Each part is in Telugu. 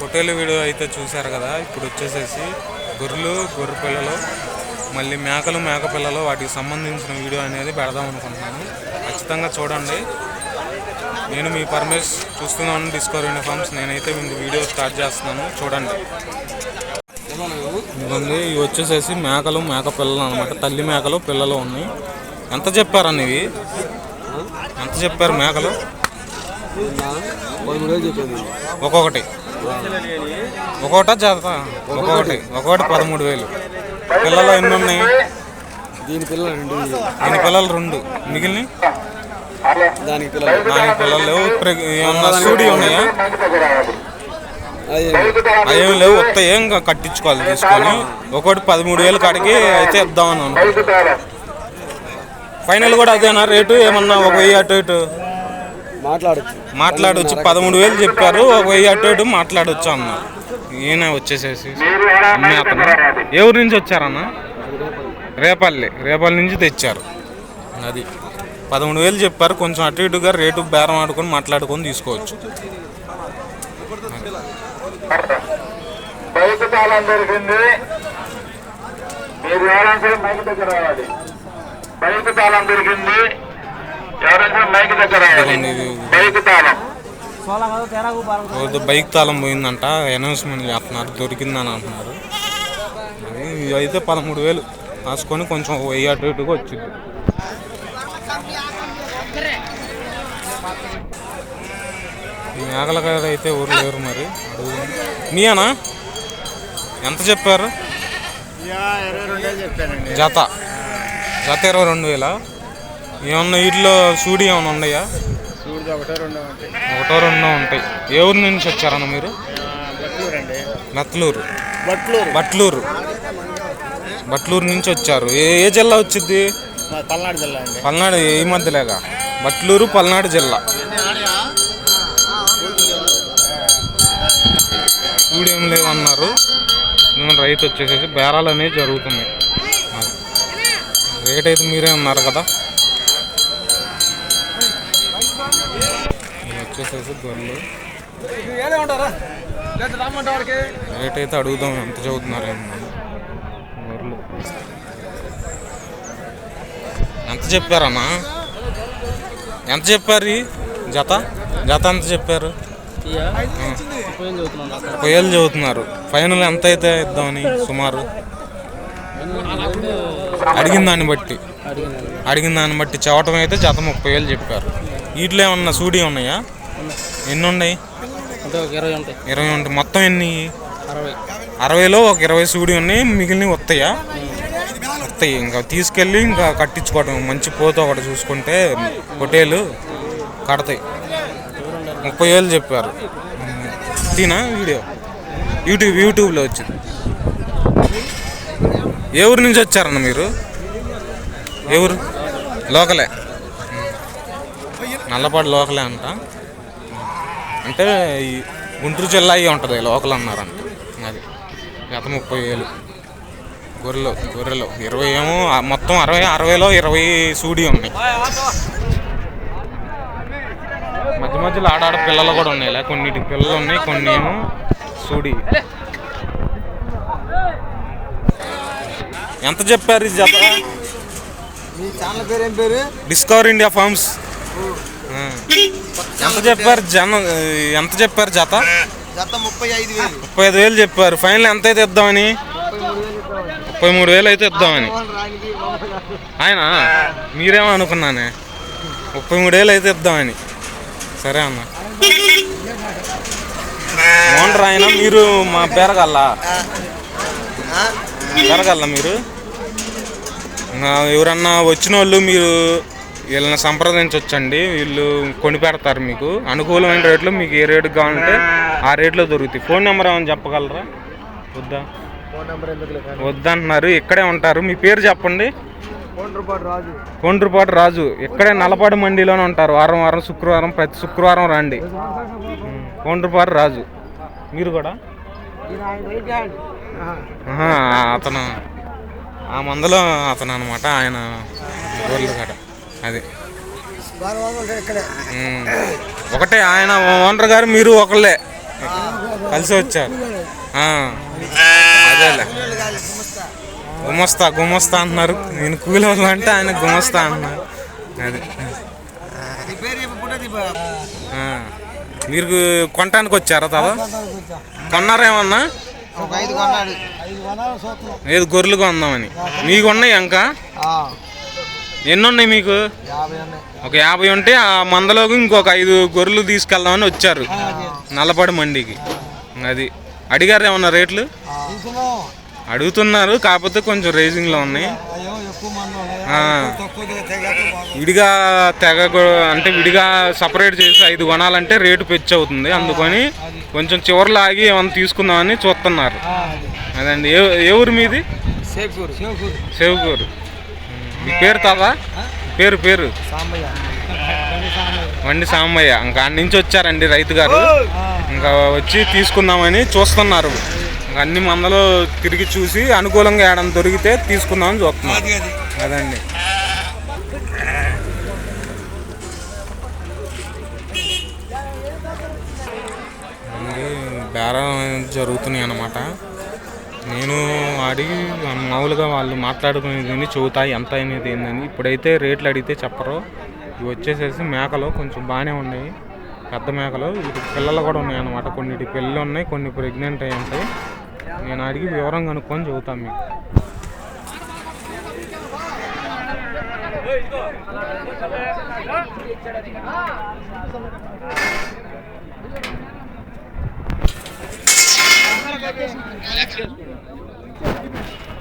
పొట్టేలు వీడియో అయితే చూశారు కదా ఇప్పుడు వచ్చేసేసి గొర్రెలు గొర్రె పిల్లలు మళ్ళీ మేకలు మేక పిల్లలు వాటికి సంబంధించిన వీడియో అనేది పెడదాం అనుకుంటున్నాను. ఖచ్చితంగా చూడండి. నేను మీ పరమేష్ చూస్తున్నాను డిస్కవర్ యూనిఫామ్స్ నేనైతే మీ వీడియో స్టార్ట్ చేస్తున్నాను. చూడండి. ఇవ్వండి ఇవి వచ్చేసేసి మేకలు మేక పిల్లలు అనమాట తల్లి మేకలు పిల్లలు ఉన్నాయి. ఎంత చెప్పారని ఇవి? ఎంత చెప్పారు మేకలు? ఒక్కొక్కటి. ఒక్కొక్కట జాత ఒక్కొక్కటి ఒక్కొక్కటి పదమూడు వేలు. పిల్లలు ఎన్ని ఉన్నాయి? దీని పిల్లలు రెండు. దీని పిల్లలు రెండు. మిగిలిన దానికి పిల్లలు దానికి పిల్లలు లేవు. ఏమన్నా స్టూడియో ఉన్నాయా? అవేం లేవు. ఉత్త ఏం కట్టించుకోవాలి తీసుకొని. ఒకటి పదమూడు వేలు కాడికి అయితే ఇద్దామని ఫైనల్ కూడా అదేనా రేటు? ఏమన్నా ఒక వెయ్యి అటు ఇటు? మాట్లాడచ్చు. మాట్లాడొచ్చు. పదమూడు వేలు చెప్పారు. ఒక వెయ్యి అటు ఇటు మాట్లాడొచ్చు అన్నారు ఈయన వచ్చేసేసి అతను. ఏ ఊరు నుంచి వచ్చారన్న? రేపల్లి. రేపల్లి నుంచి తెచ్చారు. అది. పదమూడు వేలు చెప్పారు. కొంచెం అటు ఇటుగా రేటు బేరం ఆడుకొని మాట్లాడుకొని తీసుకోవచ్చు. బైక్ తాళం దొరికింది మీరు ఎవరైనా మైక్ దగ్గర రావాలి. బైక్ తాళం దొరికింది ఎవరైనా మైక్ దగ్గర బైక్ తాళం. ఏదో బైక్ తాళం పోయిందంట అనౌన్స్మెంట్ చేస్తున్నారు దొరికిందని అంటున్నారు. ఇది అయితే పదమూడు వేలు. రాసుకొని కొంచెం వెయ్యి అటు ఇటుగా వచ్చింది. ఈ మేకల కాడ అయితే ఊరు లేరు మరి. అడుగుదాం. మీయేనా ఎంత చెప్పారు? జత. జత ఇరవై రెండు వేల? ఏమన్నా వీటిలో సూడి ఏమైనా ఉన్నాయా? ఒకటో రెండో ఉంటాయి. ఏ ఊరు నుంచి వచ్చారన్న మీరు? మెత్తలూరు బట్లూరు బట్లూరు. బట్లూరు. నుంచి వచ్చారు. ఏ ఏ జిల్లా వచ్చింది? పల్నాడు జిల్లా అండి. పల్నాడు ఈ మధ్యలేగా? బట్లూరు పల్నాడు జిల్లా. ఏం లేవన్నారు. నేను రైతు వచ్చేసేసి బేరాలు అనేవి జరుగుతున్నాయి. రేట్ అయితే మీరే ఉన్నారు కదా ఇవి వచ్చేసేసి గొర్రెలు. రేట్ అయితే అడుగుదాం ఎంత చదువుతున్నారు. గొర్రెలు. ఎంత చెప్పారన్నా ఎంత చెప్పారు జత? జత ఎంత చెప్పారు? పొయ్యలు చదువుతున్నారు. ఫైనల్ ఎంత అయితే ఇద్దామని సుమారు? అడిగిన దాన్ని బట్టి. అడిగిన దాన్ని బట్టి. చవటం అయితే జత ముప్పై వేలు చెప్పారు. వీటిలో ఏమన్నా సూడి ఉన్నాయా? ఎన్ని ఉన్నాయి ఇరవై ఉంటాయి. మొత్తం ఎన్ని? అరవై. అరవైలో ఒక ఇరవై సూడి ఉన్నాయి మిగిలినవి వస్తాయా? వస్తాయి. ఇంకా తీసుకెళ్ళి ఇంకా కట్టించుకోవటం మంచి పోత ఒకటి చూసుకుంటే హోటేలు కడతాయి. ముప్పై వేలు చెప్పారు. తీనా వీడియో? యూట్యూబ్ యూట్యూబ్లో వచ్చింది. ఏ ఊరు నుంచి వచ్చారన్న మీరు? ఏ ఊరు? లోకలే. నల్లపాడు లోకలే అంట. అంటే ఈ గుంటూరు జిల్లా అయ్యి ఉంటుంది లోకల్ అన్నారంట. అది గత ముప్పై వేలు గొర్రెలు గొర్రెలు. ఇరవై ఏమో మొత్తం అరవై అరవైలో ఇరవై సూడి ఉన్నాయి. మధ్య మధ్యలో ఆడాడ పిల్లలు కూడా ఉన్నాయి. కొన్నిటికి పిల్లలు ఉన్నాయి కొన్ని ఏమో సూడి. ఎంత చెప్పారు ఈ జత మీ ఛానల్ పేరు ఏం పేరు? Discover India farms. ఎంత చెప్పారు జన ఎంత చెప్పారు జత? జత ముప్పై ఐదు వేలు. ముప్పై ఐదు వేలు చెప్పారు. ఫైనల్ ఎంత అయితే ఇద్దామని? ముప్పై మూడు వేలు అయితే ఇద్దామని. ఆయన? మీరేమో అనుకున్నానే ముప్పై మూడు వేలు అయితే ఇద్దామని. సరే అన్న. ఓనర్ ఆయన? మీరు మా బేరగల్లా. బేరగల్లా మీరు? ఎవరన్నా వచ్చిన వాళ్ళు మీరు వీళ్ళని సంప్రదించవచ్చండి వీళ్ళు కొని పెడతారు మీకు. అనుకూలమైన రేట్లు మీకు ఏ రేటుకి కావాలంటే ఆ రేట్లో దొరుకుతాయి. ఫోన్ నెంబర్ ఏమైనా చెప్పగలరా? వద్దా? వద్దంటున్నారు ఇక్కడే ఉంటారు. మీ పేరు చెప్పండి. కోండ్రపాటు రాజు. ఇక్కడే నలపాడు మండీలోనే ఉంటారు. వారం వారం శుక్రవారం ప్రతి శుక్రవారం రండి. కొండ్రుపాటు రాజు. మీరు కూడా? అతను ఆ మందలో అతను అనమాట ఆయన గోర్లు కాడ అది. ఒకటే ఆయన ఓనర్ గారు మీరు ఒకళ్ళే. కలిసి వచ్చారు. అదేలే. గుమస్తా గుమస్తా అంటున్నారు. నేను కూలోళ్ళు అంటే ఆయన గుమస్తా అంటున్నారు. అది. మీరు కొనటానికి వచ్చారా తాదా కొన్నారేమన్నా ఏది గొర్రెలు కొందామని మీకు ఉన్నాయి ఇంకా ఎన్ని ఉన్నాయి. మీకు ఒక యాభై ఉంటే ఆ మందలోకి ఇంకొక ఐదు గొర్రెలు తీసుకెళ్దామని వచ్చారు. నల్లపడి మండికి. అది. అడిగారు ఏమన్నా రేట్లు? అడుగుతున్నారు కాకపోతే కొంచెం రేసింగ్లో ఉన్నాయి. విడిగా తెగ అంటే విడిగా సపరేట్ చేసి ఐదు కొనాలంటే రేటు పెచ్చు అవుతుంది. అందుకని కొంచెం చివర్లో ఆగి ఏమైనా తీసుకుందామని చూస్తున్నారు. అదండి. ఏ ఏ ఊరు మీది? సేకూరు సేవుకూరు మీ పేరు తాదా పేరు పేరు? సాంబయ్య. వండి సాంబయ్య. ఇంకా నుంచి వచ్చారండి రైతు గారు. ఇంకా వచ్చి తీసుకుందామని చూస్తున్నారు. ఇంకా అన్ని మందలు తిరిగి చూసి అనుకూలంగా ఏడని దొరికితే తీసుకుందామని చూస్తున్నారు అదండి. బేరం జరుగుతున్నాయి అన్నమాట నేను అడిగి మామూలుగా వాళ్ళు మాట్లాడుకునేది చెబుతా ఎంత అనేది ఏందని ఇప్పుడైతే రేట్లు అడిగితే చెప్పరు. ఇవి వచ్చేసేసి మేకలు కొంచెం బాగానే ఉన్నాయి. పెద్ద మేకలు. వీటి పిల్లలు కూడా ఉన్నాయి అన్నమాట కొన్నిటి పిల్లలు ఉన్నాయి కొన్ని ప్రెగ్నెంట్ అయ్యి ఉంటాయి. నేను అడిగి వివరం కనుక్కొని చెబుతాను మీకు.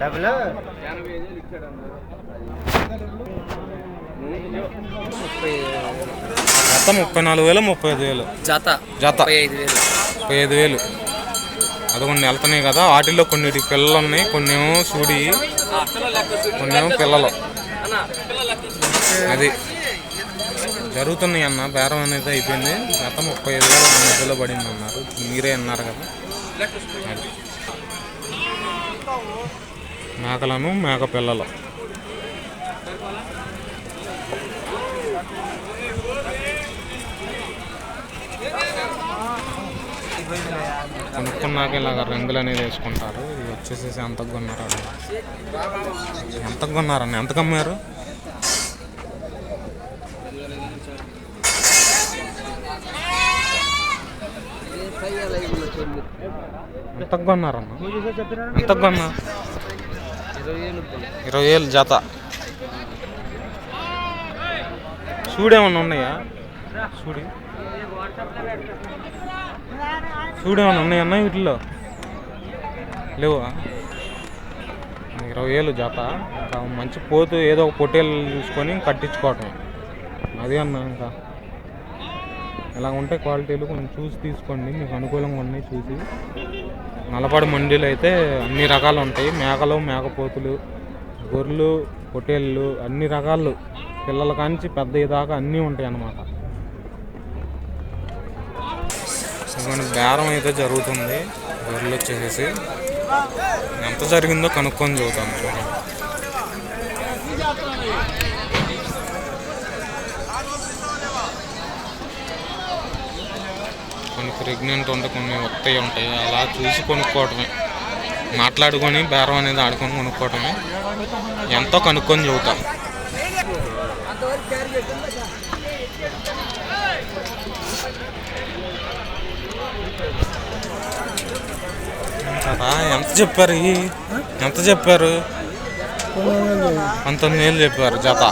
డబ్బులు? మొత్తం ముప్పై నాలుగు వేలు ముప్పై ఐదు వేలు. జత? జత. ముప్పై ఐదు వేలు. వేలు. అదిగోండి వెళ్తున్నాయి కదా వాటిల్లో కొన్నిటి పిల్లలు ఉన్నాయి కొన్ని ఏమో సూడి కొన్ని ఏమో పిల్లలు. అది జరుగుతున్నాయి అన్న బేరం అనేది అయిపోయింది. గత ముప్పై ఐదు వేల మధ్యలో పడింది అన్నారు మీరే అన్నారు కదా. అది. మేకలను మేక పిల్లలు. కొనుక్కున్నాక ఇలాగ రంగులు అనేది వేసుకుంటారు. ఇది వచ్చేసేసి ఎంతకు కొన్నారు ఎంతకు కొన్నారండి? ఎంతకు అమ్మారు ఎంతకు ఎంతకు కొన్నా ఇరవై వేలు జత. చూడేమన్నా ఉన్నాయా? చూడి చూడేమన్నా ఉన్నాయన్నా వీటిలో లేవా? ఇరవై వేలు జత. ఇంకా మంచి పోతు ఏదో ఒక పొట్టేలు చూసుకొని కట్టించుకోవటం అది అన్న ఇంకా. ఇలా ఉంటే క్వాలిటీలు కొంచెం చూసి తీసుకోండి. మీకు అనుకూలంగా ఉన్నాయి చూసి. నలపాడు మండీలు అయితే అన్ని రకాలు ఉంటాయి. మేకలు మేకపోతులు గొర్రెలు పొట్టేళ్ళు అన్ని రకాలు పిల్లల కాంచి పెద్ద దాకా అన్నీ ఉంటాయి అన్నమాట. బేరం అయితే జరుగుతుంది. గొర్రెలు వచ్చేసేసి. ఎంత జరిగిందో కనుక్కొని చూద్దాం చూడండి కొన్ని ప్రెగ్నెంట్ ఉంటే కొన్ని వస్తాయి ఉంటాయి. అలా చూసి కొనుక్కోవటమే. మాట్లాడుకొని బేరం అనేది ఆడుకొని కొనుక్కోవటమే. ఎంతో కనుక్కొని చెబుతా కదా ఎంత చెప్పారు? ఎంత చెప్పారు? పంతొమ్మిది వేలు చెప్పారు జత.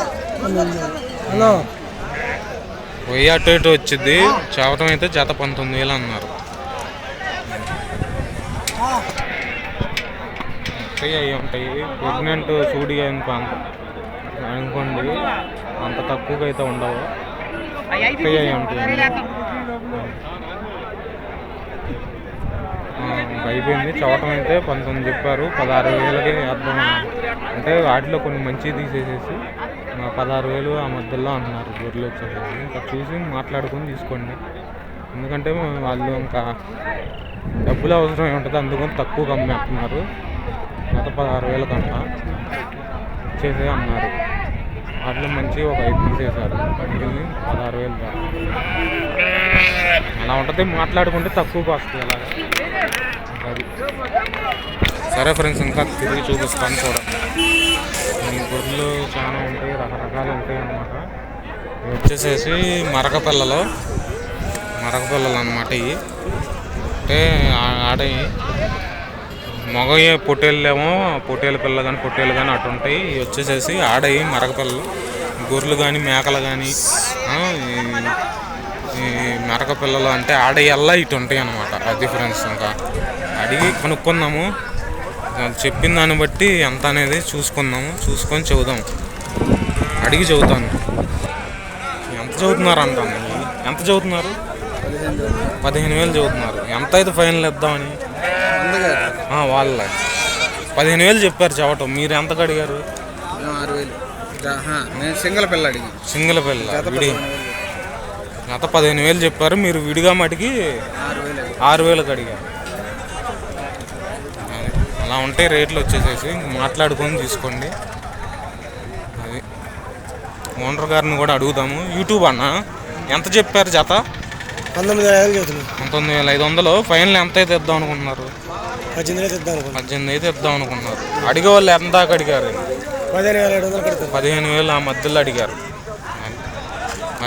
హలో. వెయ్యి అటు ఇటు వచ్చింది. చెప్పడం అయితే జత పంతొమ్మిది వేలు అన్నారు. అవి ఉంటాయి ప్రెగ్నెంట్ అంత అనుకోండి అంత తక్కువగా అయితే ఉండవు. అవి ఉంటాయి అయిపోయింది. చవటం అయితే పంతొమ్మిది చెప్పారు. పదహారు వేలకి అర్థం అంటే వాటిలో కొన్ని మంచివి తీసేసేసి పదహారు వేలు ఆ మధ్యలో అంటున్నారు గొర్రెలు వచ్చేసి ఇంకా చూసి మాట్లాడుకొని తీసుకోండి. ఎందుకంటే వాళ్ళు ఇంకా డబ్బులు అవసరం ఉంటుంది అందుకని తక్కువ అమ్మేస్తున్నారు గత పదహారు వేల కన్నా ఇచ్చేసే అన్నారు. వాటిలో మంచి ఒక ఐదు తీసేశారు. పడింది పదహారు వేలు దాకా. అలా ఉంటుంది మాట్లాడుకుంటే తక్కువ వస్తుంది అలాగే. అది. సరే ఫ్రెండ్స్ ఇంకా తిరిగి చూపిస్తాను చూడండి గొర్రెలు చాలా ఉంటాయి రకరకాలు ఉంటాయి అన్నమాట. ఇవి వచ్చేసేసి మరక పిల్లలు మరక పిల్లలు అనమాట ఇవి. అంటే ఆ- ఆడవి మగయ్య పొట్టేళ్ళేమో పొట్టేళ్ళ పిల్ల కానీ పొట్టేలు కానీ అటు ఉంటాయి. ఇవి వచ్చేసేసి ఆడవి మరక పిల్లలు గొర్రెలు కానీ మేకలు కానీ ఈ మరక పిల్లలు అంటే ఆడయ్యల్లా ఇటు ఉంటాయి అన్నమాట. అది ఫ్రెండ్స్ ఇంకా. అడిగి కొనుక్కుందాము. వాళ్ళు చెప్పిన దాన్ని బట్టి ఎంత అనేది చూసుకుందాము. చూసుకొని చెబుదాం. అడిగి చెబుతాను. ఎంత చదువుతున్నారు అంటాను ఎంత చదువుతున్నారు? పదిహేను వేలు చదువుతున్నారు. ఎంత అయితే ఫైనల్ ఇద్దామని వాళ్ళ. పదిహేను వేలు చెప్పారు చెప్పటం మీరు ఎంత అడిగారు? సింగల్ పిల్ల అడిగి. సింగిల్ పిల్ల. గత పదిహేను వేలు చెప్పారు. మీరు విడిగా మటుకి ఆరు వేలు ఆరు వేలకు అడిగారు. అలా ఉంటాయి రేట్లు వచ్చేసేసి మాట్లాడుకొని తీసుకోండి. అది. ఓనర్ గారిని కూడా అడుగుదాము. యూట్యూబ్ అన్న ఎంత చెప్పారు జత? పంతొమ్మిది వేలు చదువుతున్నాను పంతొమ్మిది వేల ఐదు వందలు. ఫైనల్ ఎంత అయితే ఇద్దాం అనుకుంటున్నారు పద్దెనిమిది వేలు తెద్దాం అనుకున్నాను పద్దెనిమిది అయితే ఇద్దాం అనుకుంటున్నారు అడిగే వాళ్ళు ఎంత దాకా అడిగారు? పదిహేను వేలు ఆ మధ్యలో అడిగారు.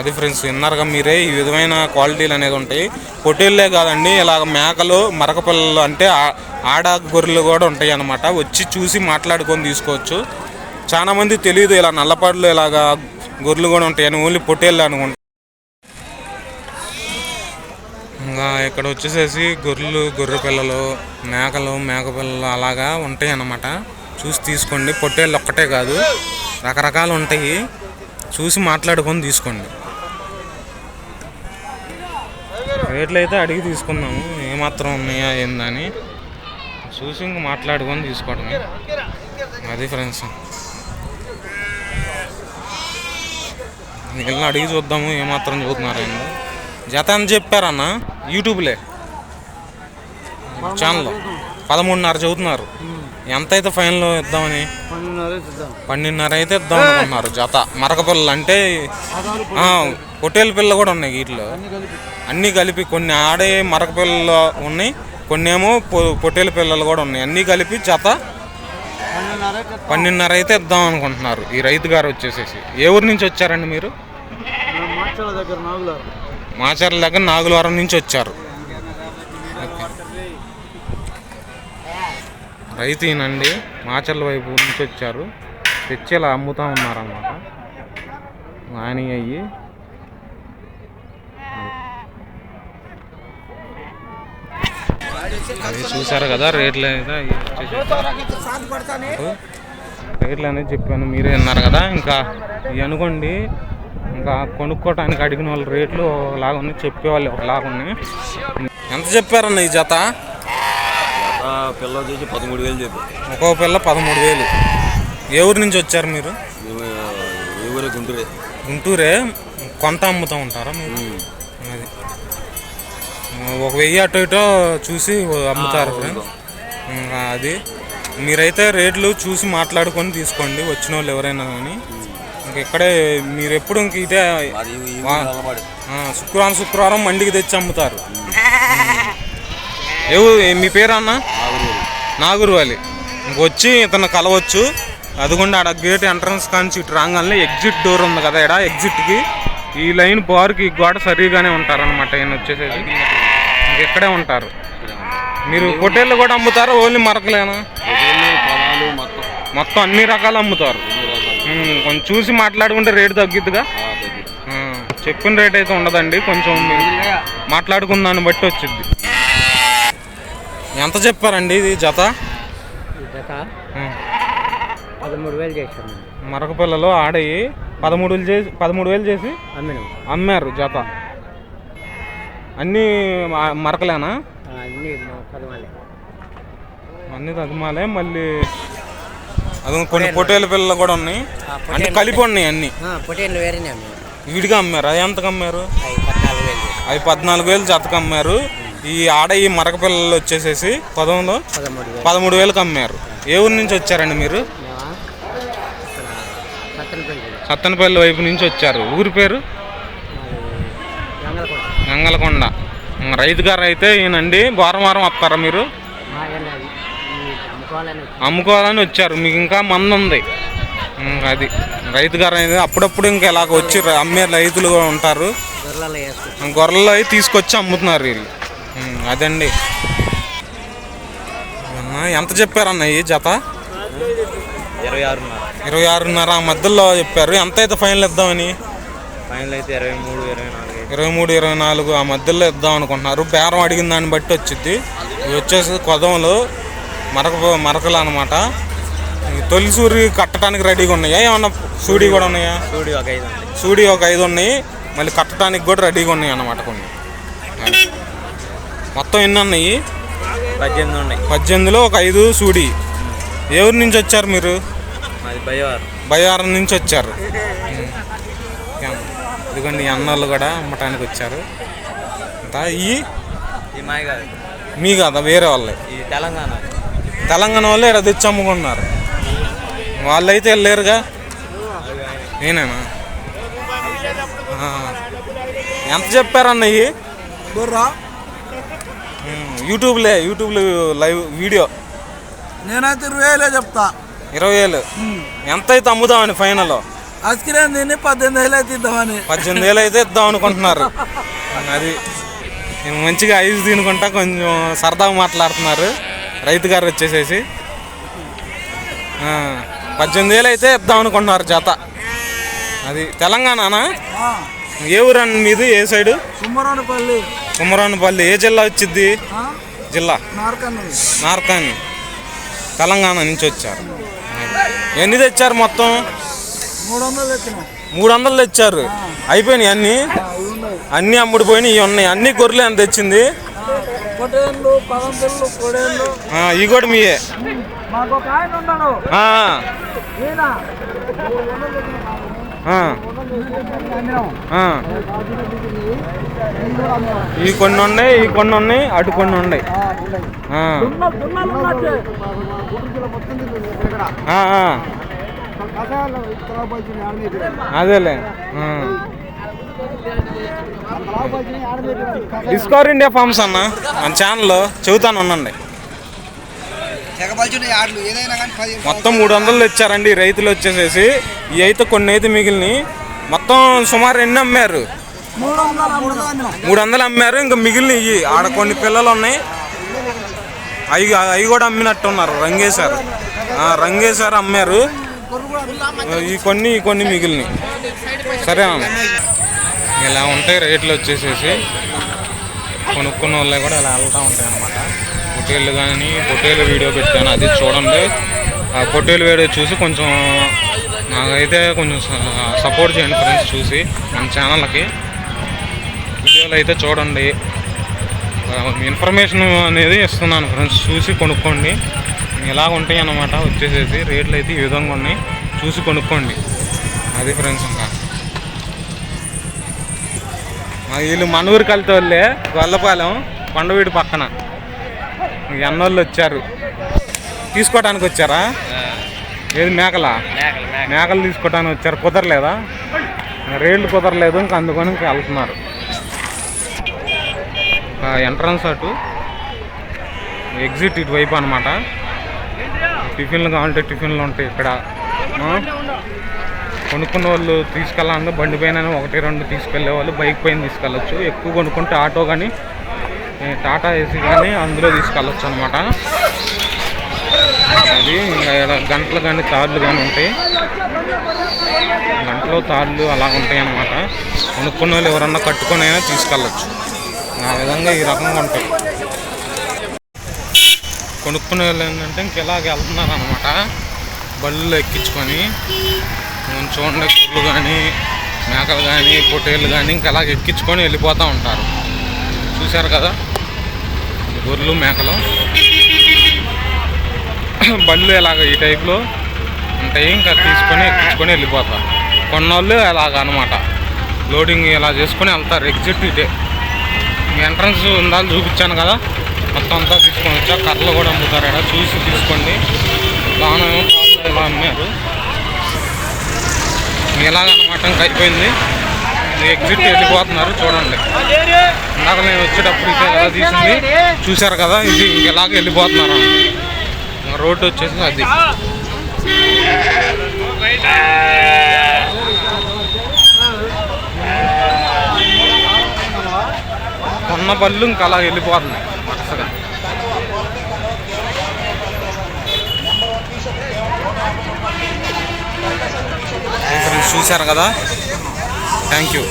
అది ఫ్రెండ్స్ విన్నారుగా మీరే ఈ విధమైన క్వాలిటీలు అనేది ఉంటాయి. పొట్టేళ్ళే కాదండి ఇలాగ మేకలు మరక పిల్లలు అంటే ఆ- ఆడ గొర్రెలు కూడా ఉంటాయి అన్నమాట. వచ్చి చూసి మాట్లాడుకొని తీసుకోవచ్చు. చాలామంది తెలియదు ఇలా నల్లపాడులు ఇలాగా గొర్రెలు కూడా ఉంటాయని ఓన్లీ పొట్టేళ్ళు అనుకుంటా. ఇంకా ఇక్కడ వచ్చేసేసి గొర్రెలు గొర్రె పిల్లలు మేకలు మేక పిల్లలు అలాగా ఉంటాయి అన్నమాట. చూసి తీసుకోండి పొట్టేళ్ళు ఒక్కటే కాదు రకరకాలు ఉంటాయి. చూసి మాట్లాడుకొని తీసుకోండి. రేట్లు అయితే అడిగి తీసుకున్నాము ఏమాత్రం ఉన్నాయా ఏందని. చూసి ఇంక మాట్లాడుకొని తీసుకోవడమే. అది ఫ్రెండ్స్. వెళ్ళి అడిగి చూద్దాము ఏమాత్రం చదువుతున్నారు ఏందో. జత అని చెప్పారన్న యూట్యూబ్లే. ఛానల్. పదమూడున్నర చదువుతున్నారు. ఎంత అయితే ఫైనల్ ఇద్దామని? పన్నెండున్నర అయితే ఇద్దాం అనుకున్నారు జత. మరక పిల్లలు అంటే పొట్టేలు పిల్ల కూడా ఉన్నాయి వీటిలో. అన్నీ కలిపి. కొన్ని ఆడే మరక పిల్లలు ఉన్నాయి కొన్ని ఏమో పొట్టేలు పిల్లలు కూడా ఉన్నాయి. అన్నీ కలిపి జత పన్నెండున్నర అయితే ఇద్దాం. అనుకుంటున్నారు. ఈ రైతు గారు వచ్చేసేసి. ఏ ఊరు నుంచి వచ్చారండి మీరు? మాచర్ల దగ్గర నాగులవరం నుంచి వచ్చారు. రైతు ఈయనండి మాచర్ల వైపు నుంచి వచ్చారు. తెచ్చి ఇలా అమ్ముతా ఉన్నారన్నమాట. నాని అయ్యి. అది చూసారు కదా రేట్లు అయితే రేట్లు అనేది చెప్పాను మీరే అన్నారు కదా. ఇంకా ఇవి అనుకోండి ఇంకా కొనుక్కోవటానికి అడిగిన వాళ్ళ రేట్లు లాగా ఉన్నాయి చెప్పేవాళ్ళు ఒకలాగా ఉన్నాయి ఎంత చెప్పారన్న ఈ జత? పిల్ల వచ్చేసి పదమూడు వేలు చెప్పు. ఒక్కో పిల్ల పదమూడు వేలు. ఏ ఊరు నుంచి వచ్చారు మీరు? ఏ ఊరే? గుంటూరే. గుంటూరే. కొంత అమ్ముతూ ఉంటారా మీరు? అది. ఒక వెయ్యి అటు ఇటో చూసి అమ్ముతారు అది. మీరైతే రేట్లు చూసి మాట్లాడుకొని తీసుకోండి వచ్చిన వాళ్ళు ఎవరైనా కానీ ఇంక ఇక్కడే మీరు ఎప్పుడు ఇంక ఇదే శుక్రవారం శుక్రవారం మండికి తెచ్చి అమ్ముతారు. ఏవు మీ పేరు అన్న? నాగూరు వాలి ఇంకొచ్చి ఇతను కలవచ్చు. అదిగోండి ఆడ గేట్ ఎంట్రన్స్ కాంచి ఇటు రాగానే ఎగ్జిట్ డోర్ ఉంది కదా ఇక్కడ ఎగ్జిట్కి ఈ లైన్ బార్కి గోడ సరిగానే ఉంటారనమాట ఈయన వచ్చేసేసి ఇంక ఇక్కడే ఉంటారు. మీరు పొట్టేళ్ళు కూడా అమ్ముతారా ఓన్లీ మరకలేనా? మొత్తం అన్ని రకాలు అమ్ముతారు. కొంచెం చూసి మాట్లాడుకుంటే రేటు తగ్గిద్దిగా? చెప్పిన రేట్ అయితే ఉండదండి కొంచెం మాట్లాడుకున్న దాన్ని బట్టి వచ్చింది ఎంత చెప్పారండి ఇది జత? జత పదమూడు వేలు చేశాను మరొక పిల్లలు ఆడయి పదమూడు వేలు చేసి పదమూడు వేలు చేసి అమ్మినాం అమ్మారు జత. అన్నీ మరకలేనా? అన్ని పదమాలే అన్నీ మళ్ళీ అది కొన్ని పొట్టేల పిల్లలు కూడా ఉన్నాయి. అన్ని కలిపి ఉన్నాయి అన్ని. పొటేన్లు వేరేనే అమ్మాం విడిగా అమ్మారు అది ఎంతకు అమ్మారు? అవి పద్నాలుగు వేలు జతకు అమ్మారు. ఈ ఆడ ఈ మరక పిల్లలు వచ్చేసేసి పదమూడు పదమూడు వేలు పదమూడు వేలకు అమ్మారు ఏ ఊరు నుంచి వచ్చారండి మీరు? సత్తెనపల్లి వైపు నుంచి వచ్చారు. ఊరి పేరు? గంగలకొండ. రైతు గారు అయితే ఈయనండి. వారం వారం వస్తారా మీరు? అమ్ముకోవాలని వచ్చారు. మీకు ఇంకా మంది ఉంది. అది. రైతు గారు అనేది అప్పుడప్పుడు ఇంకా ఇలాగ వచ్చి అమ్మే రైతులు ఉంటారు. గొర్రెలు అవి తీసుకొచ్చి అమ్ముతున్నారు వీళ్ళు. అదండి. ఎంత చెప్పారన్న ఈ జత? ఇరవై ఆరున్నర. ఇరవై ఆరున్నర ఆ మధ్యలో చెప్పారు. ఎంత అయితే ఫైనల్ ఇద్దామని? ఫైనల్ అయితే ఇరవై మూడు ఇరవై నాలుగు ఇరవై మూడు ఇరవై నాలుగు ఆ మధ్యలో ఇద్దాం అనుకుంటున్నారు. బేరం అడిగిన దాన్ని బట్టి వచ్చింది ఇవి వచ్చేసి కొదములు మరక మరకలు అనమాట తొలి సూరి కట్టడానికి రెడీగా ఉన్నాయా? ఏమన్నా సూడి కూడా ఉన్నాయా? చూడు ఒక ఐదు సూడి ఒక ఐదు ఉన్నాయి. మళ్ళీ కట్టడానికి కూడా రెడీగా ఉన్నాయి అన్నమాట కొన్ని. మొత్తం ఎన్ని ఉన్నాయి పద్దెనిమిది ఉన్నాయి. పద్దెనిమిదిలో ఒక ఐదు సూడి. ఊరి నుంచి వచ్చారు మీరు? బయ్యారం నుంచి వచ్చారు. ఇదిగోండి ఈ అన్నోళ్ళు కూడా అమ్మటానికి వచ్చారు. అంతా ఈ? మీ కదా? వేరే వాళ్ళే. ఈ తెలంగాణ. తెలంగాణ వాళ్ళే ఇక్కడ తెచ్చి అమ్ముకున్నారు. వాళ్ళైతే వెళ్ళారుగా? నేనేనా. ఎంత చెప్పారన్న ఇవి. యూట్యూబ్లే యూట్యూబ్లో లైవ్ వీడియో. నేనైతే ఇరవై వేలే చెప్తా. ఇరవై వేలు ఎంత అయితే అమ్ముదామని ఫైనల్? ఐస్ క్రీమ్ తిని పద్దెనిమిది వేలు అయితే ఇద్దామని పద్దెనిమిది వేలు అయితే ఇద్దాం అనుకుంటున్నారు. అది మంచిగా ఐస్ తినుకుంటా కొంచెం సరదాగా మాట్లాడుతున్నారు. రైతు గారు వచ్చేసేసి. పద్దెనిమిది వేలు అయితే ఇద్దాం అనుకుంటున్నారు జత. అది తెలంగాణనా? ఏ ఊరండి మీది? ఏ సైడు? కుమ్మరానపల్లి కుమరానపల్లి ఏ జిల్లా వచ్చింది జిల్లా. నార్కాని తెలంగాణ నుంచి వచ్చారు. ఎన్ని తెచ్చారు మొత్తం? మూడు వందలు తెచ్చారు. అయిపోయినాయి అన్నీ? అన్నీ అమ్ముడిపోయినాయి ఇవి ఉన్నాయి. అన్ని గొర్రెలు ఎంత తెచ్చింది. ఇవి కూడా మీయే. ఆ. ఈ కొన్ని ఉన్నాయి ఈ కొన్ని ఉన్నాయి అటు కొన్ని ఉన్నాయి. అదేలే. డిస్కవర్ ఇండియా ఫార్మ్స్ అన్న మన ఛానల్లో చెబుతాను ఉండండి. ఆటలు ఏదైనా కానీ పది మొత్తం మూడు వందలు తెచ్చారండి రైతులు వచ్చేసేసి. ఈ అయితే కొన్ని అయితే మిగిలినాయి. మొత్తం సుమారు ఎన్ని అమ్మారు. మూడు వందలు అమ్మారు ఇంకా మిగిలినవి ఆడ కొన్ని పిల్లలు ఉన్నాయి. అవి అవి కూడా అమ్మినట్టు ఉన్నారు రంగేశారు రంగేశారు అమ్మారు. ఈ కొన్ని ఈ కొన్ని మిగిలినాయి. సరే ఇలా ఉంటాయి రేట్లు వచ్చేసేసి. కొనుక్కున్న వాళ్ళే కూడా ఇలా వెళ్తూ ఉంటాయి అన్నమాట పొట్టేళ్ళు కానీ పొట్టేలు వీడియో పెట్టాను అది చూడండి. ఆ పొట్టేలు వీడియో చూసి కొంచెం నాకైతే కొంచెం సపోర్ట్ చేయండి ఫ్రెండ్స్ చూసి మన ఛానల్కి వీడియోలు అయితే చూడండి. ఇన్ఫర్మేషన్ అనేది ఇస్తున్నాను ఫ్రెండ్స్ చూసి కొనుక్కోండి. ఎలా ఉంటాయి అన్నమాట వచ్చేసేసి రేట్లు అయితే ఈ విధంగా ఉన్నాయి. చూసి కొనుక్కోండి. అది ఫ్రెండ్స్ ఇంకా. వీళ్ళు మన ఊరికి వెళ్తే వాళ్ళే గొల్లపాలెం కొండవీడి పక్కన. ఈ అన్నోళ్ళు వచ్చారు. తీసుకోవడానికి వచ్చారా? ఏది మేకలా? మేకలు తీసుకోవడానికి వచ్చారు. కుదరలేదా? రేట్లు కుదరలేదు ఇంకా అందుకని ఇంకా వెళ్తున్నారు. ఎంట్రన్స్ అటు ఎగ్జిట్ ఇటువైపు అనమాట టిఫిన్లు కావాలంటే టిఫిన్లు ఉంటాయి ఇక్కడ? కొనుక్కున్న వాళ్ళు తీసుకెళ్ళాలంటే బండి పైన ఒకటి రెండు తీసుకెళ్ళే వాళ్ళు బైక్ పైన తీసుకెళ్ళచ్చు. ఎక్కువ కొనుక్కుంటే ఆటో కానీ టాటా ఏసీ కానీ అందులో తీసుకెళ్ళచ్చు అనమాట అది ఇంకా గంటలు కానీ తాళ్ళు కానీ ఉంటాయి. గంటలు తాళ్ళు అలా ఉంటాయి అన్నమాట కొనుక్కున్న వాళ్ళు ఎవరన్నా కట్టుకొని అయినా తీసుకెళ్ళచ్చు. ఆ విధంగా ఈ రకంగా ఉంటాయి. కొనుక్కునే వాళ్ళు ఏంటంటే ఇంక ఇలాగ వెళ్తున్నారు అనమాట బళ్ళు ఎక్కించుకొని చూడండి గుళ్ళు కానీ మేకలు కానీ పొట్టేళ్ళు కానీ ఇంకా అలాగ ఎక్కించుకొని వెళ్ళిపోతూ ఉంటారు. చూశారు కదా? గొర్రెలు మేకలు. బళ్ళు ఇలాగ ఈ టైప్లో ఉంటాయి ఇంకా తీసుకొని ఎక్కించుకొని వెళ్ళిపోతారు కొన్నోళ్ళు అలాగ అనమాట లోడింగ్ ఇలా చేసుకొని వెళ్తారు. ఎగ్జిట్ ఇదే. ఎంట్రన్స్ ఉందా చూపించాను కదా. మొత్తం అంతా తీసుకొని వచ్చా. కర్రలు కూడా అమ్ముతారు ఇక్కడ. చూసి తీసుకోండి. దానం ఇలా అమ్మారు. ఇలాగనమాట ఇంకా అయిపోయింది. ఎగ్జిట్ వెళ్ళిపోతున్నారు చూడండి. ఇందాక నేను వచ్చేటప్పుడు ఇది ఎలా తీసింది. చూశారు కదా ఇది ఇంకెలాగ వెళ్ళిపోతున్నారు రోడ్డు వచ్చేసి అది. కొన్న బళ్ళు ఇంకా అలా వెళ్ళిపోతున్నాయి. వరుసగా. చూశారు కదా థ్యాంక్ యూ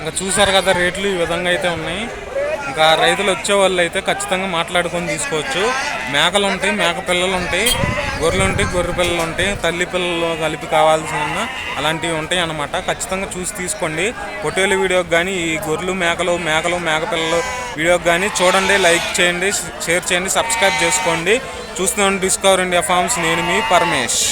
ఇంకా చూశారు కదా రేట్లు ఈ విధంగా అయితే ఉన్నాయి. ఇంకా రైతులు వచ్చే వాళ్ళు అయితే ఖచ్చితంగా మాట్లాడుకొని తీసుకోవచ్చు. మేకలు ఉంటాయి మేక పిల్లలు ఉంటాయి గొర్రెలు ఉంటాయి గొర్రె పిల్లలు ఉంటాయి తల్లి పిల్లలు కలిపి కావాల్సిన అలాంటివి ఉంటాయి అన్నమాట. ఖచ్చితంగా చూసి తీసుకోండి. ఫోటోలు వీడియోకి కానీ ఈ గొర్రెలు మేకలు మేకలు మేక పిల్లలు వీడియోకి కానీ చూడండి లైక్ చేయండి షేర్ చేయండి సబ్స్క్రైబ్ చేసుకోండి. చూస్తున్నాను డిస్కవర్ ఇండియా ఫార్మ్స్ నేను మీ పరమేష్.